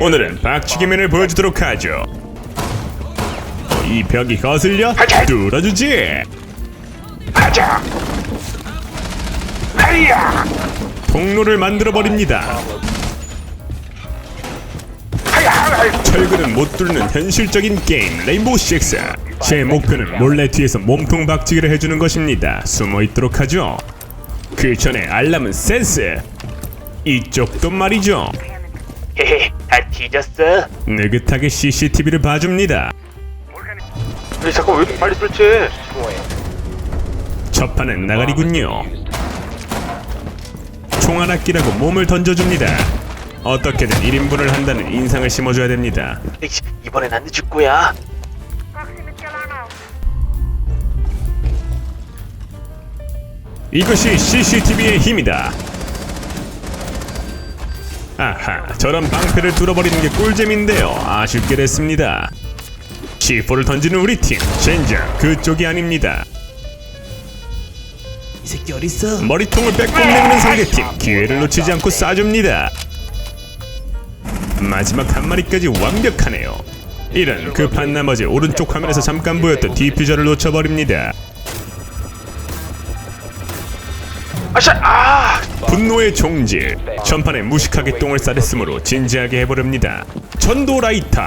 오늘은 박치기맨을 보여주도록 하죠. 이 벽이 거슬려 뚫어주지. 가자. 하이야. 통로를 만들어 버립니다. 하야. 하야. 철근은 못 뚫는 현실적인 게임 레인보우 식스. 제 목표는 몰래 뒤에서 몸통 박치기를 해주는 것입니다. 숨어 있도록 하죠. 그 전에 알람은 센스. 이쪽도 말이죠. 헤헤. 다 뒤졌어. 느긋하게 CCTV를 봐줍니다. 왜 자꾸 왜 이렇게 빨리 설치해? 첫 판은 나가리군요. 총 하나 끼라고 몸을 던져줍니다. 어떻게든 1인분을 한다는 인상을 심어줘야 됩니다. 에이씨, 이번엔 안 늦을 거야. 이것이 CCTV의 힘이다. 아하, 저런 방패를 뚫어버리는 게 꿀잼인데요. 아쉽게 됐습니다. C4를 던지는 우리 팀, 젠장, 그쪽이 아닙니다. 이 새끼 어딨어? 머리통을 빼꼼 내미는 상대팀, 기회를 놓치지 않고 쏴줍니다. 마지막 한 마리까지 완벽하네요. 이런 급한 나머지 오른쪽 화면에서 잠깐 보였던 디퓨저를 놓쳐버립니다. 아샤. 아. 분노의 종질 전판에 무식하게 똥을 싸댔으므로 진지하게 해버립니다 전도 라이터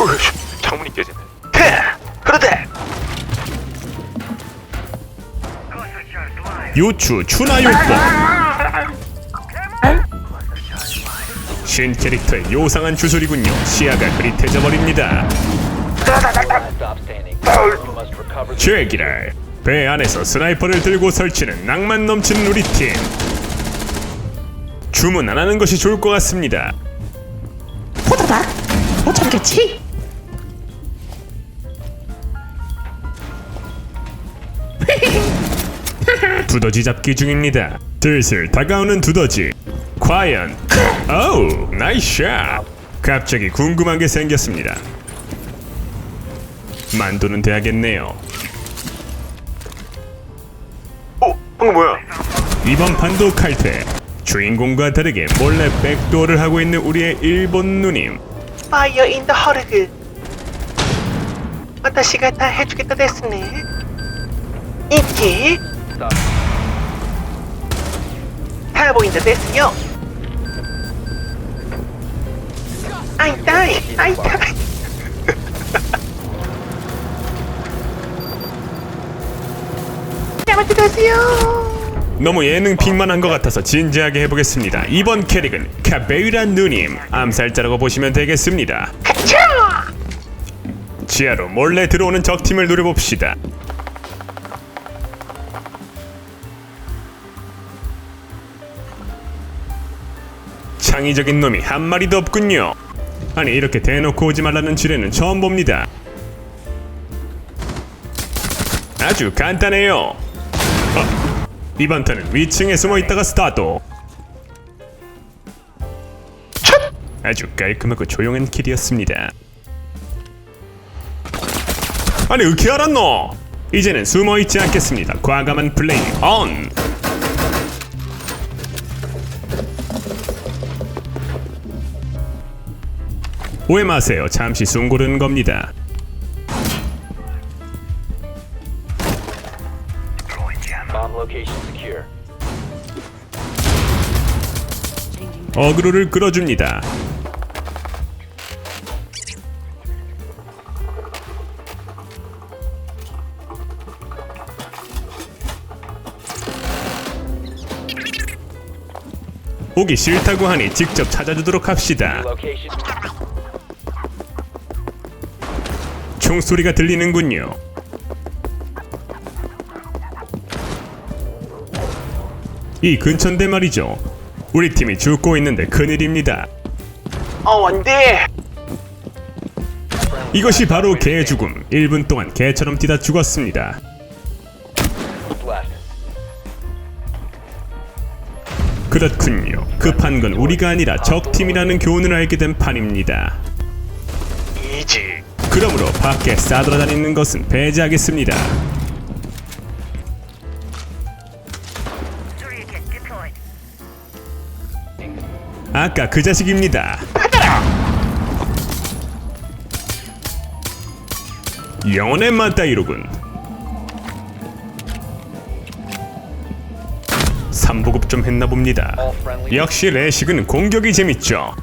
으이씨, 창문이 깨지네. 헤. 그러대. 요추 추나요법 신 캐릭터의 요상한 주술이군요 시야가 흐릿해져 버립니다 제기랄 배 안에서 스나이퍼를 들고 설치는 낭만 넘치는 우리 팀 주문 안 하는 것이 좋을 것 같습니다 호다닥 못 참겠지? 두더지 잡기 중입니다. 슬슬 다가오는 두더지. 과연 어우 나이스 샷. 갑자기 궁금한 게 생겼습니다. 만두는 돼야겠네요. 방금 뭐야? 이번 판도 칼퇴. 주인공과 다르게 몰래 백도어를 하고 있는 우리의 일본 누님. 파이어 인더 허르그. 와타시가 다 해주겠다 됐으네. 이티. 다 보인다 됐으요. 아이 따이, 아이 따이. 야마트 됐어요. 너무 예능 픽만 한 것 같아서 진지하게 해보겠습니다. 이번 캐릭은 카베이라 누님 암살자라고 보시면 되겠습니다. 차! 지하로 몰래 들어오는 적팀을 노려봅시다. 창의적인 놈이 한 마리도 없군요. 아니 이렇게 대놓고 오지 말라는 지뢰는 처음 봅니다. 아주 간단해요. 어, 이번 턴은 위층에 숨어 있다가 스타트. 아주 깔끔하고 조용한 길이었습니다. 아니 어떻게 알았노? 이제는 숨어 있지 않겠습니다. 과감한 플레이 온. 오해 마세요. 잠시 숨 고르는 겁니다. Bomb location secure. 어그로를 끌어줍니다. 오기 싫다고 하니 직접 찾아주도록 합시다. Location. 총소리가 들리는군요. 이 근처인데 말이죠. 우리 팀이 죽고 있는데 큰일입니다. 어, 안 돼. 이것이 바로 개 죽음. 1분 동안 개처럼 뛰다 죽었습니다. 그렇군요. 급한 건 우리가 아니라 적팀이라는 교훈을 알게 된 판입니다. 이지. 그러므로 밖에 싸돌아다니는 것은 배제하겠습니다. 아까 그 자식입니다. 받아라. 영혼의 맞다이로군. 3보급 좀 했나 봅니다. 역시 레식은 공격이 재밌죠.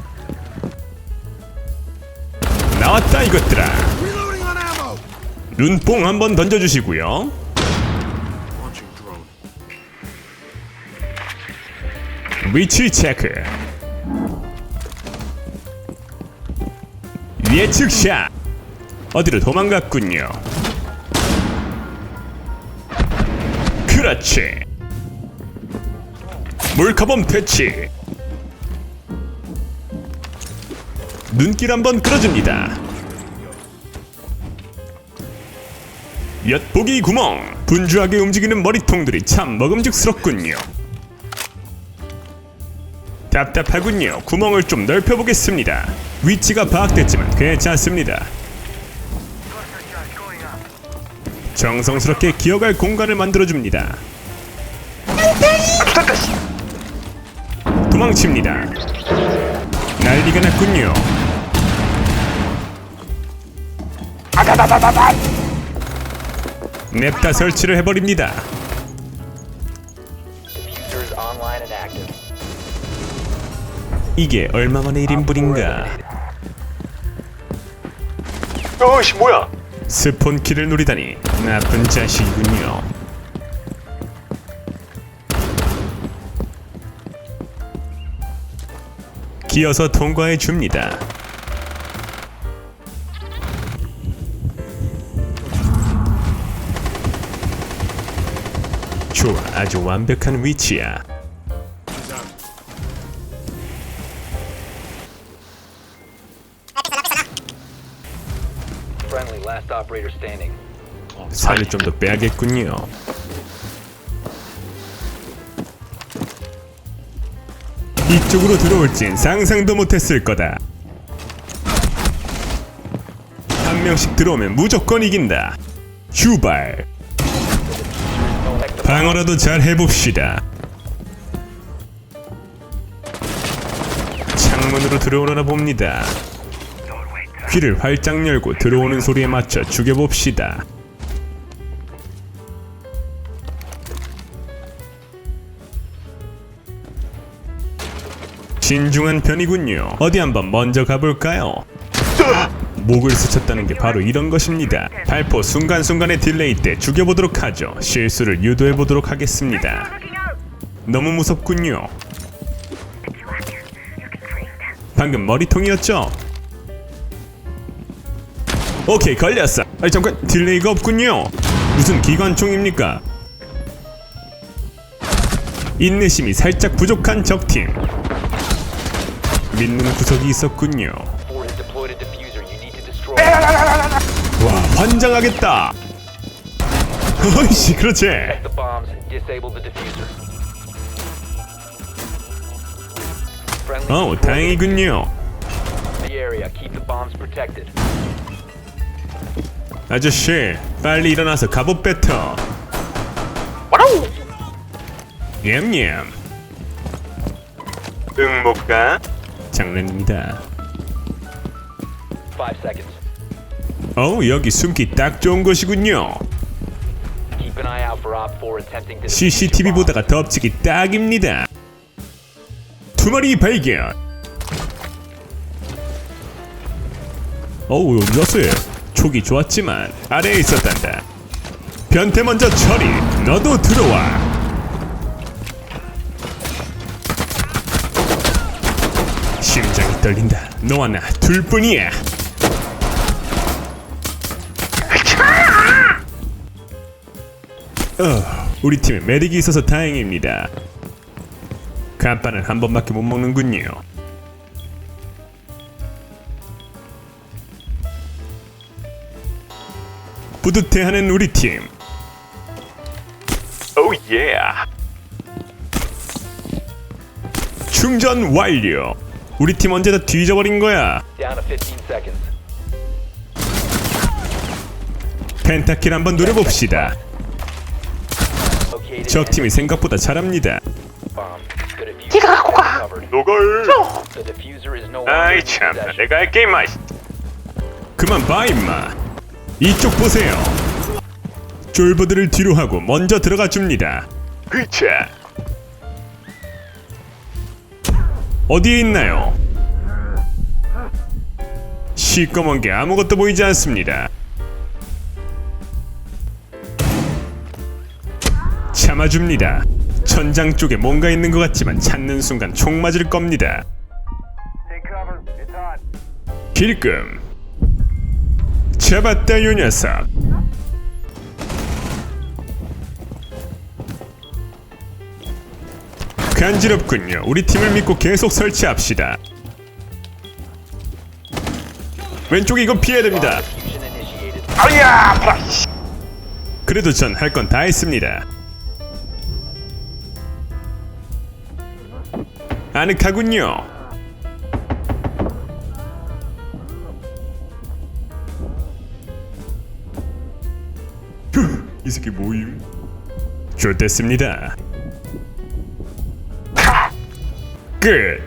나왔다 이것들아. 눈뽕 한번 던져주시고요. 위치 체크. 예측 샷. 어디로 도망갔군요. 그렇지. 몰카범 퇴치. 눈길 한번 끌어줍니다. 엿보기 구멍. 분주하게 움직이는 머리통들이 참 먹음직스럽군요. 답답하군요. 구멍을 좀 넓혀보겠습니다. 위치가 파악됐지만 괜찮습니다. 정성스럽게 기어갈 공간을 만들어줍니다. 도망칩니다. 난리가 났군요. 냅다 설치를 해버립니다. 이게 얼마만의 1인분인가? 어이씨 뭐야 스폰키를 노리다니 나쁜 자식이군요. 기어서 통과해 줍니다. 좋아, 아주 완벽한 위치야. Friendly, last operator standing. 살을 좀 더 빼야겠군요. 이쪽으로 들어올진 상상도 못했을 거다. 한 명씩 들어오면 무조건 이긴다. 휴발. 방어라도 잘 해봅시다. 창문으로 들어오나 봅니다. 귀를 활짝 열고 들어오는 소리에 맞춰 죽여봅시다. 신중한 편이군요. 어디 한번 먼저 가볼까요? 목을 스쳤다는 게 바로 이런 것입니다. 발포 순간순간의 딜레이 때 죽여보도록 하죠. 실수를 유도해보도록 하겠습니다. 너무 무섭군요. 방금 머리통이었죠? 오케이 걸렸어. 아니 잠깐 딜레이가 없군요. 무슨 기관총입니까? 인내심이 살짝 부족한 적팀. 믿는 구석이 있었군요. 와 환장하겠다. 어이씨 그렇지. 어 다행이군요. 아저씨 빨리 일어나서 갑옷 뱉어. 와우 냠냠. 응 못 가 장난입니다. Five seconds. 어우 여기 숨기 딱 좋은 곳이군요. Keep an eye out for Op 4 attempting to. defuse your CCTV bomb. 보다가 덮치기 딱입니다. 두 마리 발견. 어우 어디갔어요? 촉이 좋았지만 아래에 있었단다. 변태 먼저 처리. 너도 들어와. 심장이 떨린다. 너와 나 둘뿐이야. 어, 우리 팀에 메딕이 있어서 다행입니다. 간판은 한 번밖에 못 먹는군요. 뿌듯해하는 우리 팀. 오 예 충전 완료. 우리 팀 언제 다 뒤져버린 거야. Down to 15 seconds. 펜타킬 한번 노려봅시다. 적 팀이 생각보다 잘합니다. 네가 갖고 가. 노걸. 아이 참. 내가 할게 임마. 그만 봐 임마 이쪽 보세요. 쫄보들을 뒤로 하고 먼저 들어가 줍니다. 그차. 어디에 있나요? 시꺼먼 게 아무것도 보이지 않습니다. 참아줍니다. 천장 쪽에 뭔가 있는 것 같지만 찾는 순간 총 맞을 겁니다. 길금 잡았다 요 녀석. 간지럽군요. 우리 팀을 믿고 계속 설치합시다. 왼쪽에 이거 피해야 됩니다. 아야. 그래도 전 할 건 다 했습니다. 아늑하군요 새끼 뭐임? 좋댔습니다 끝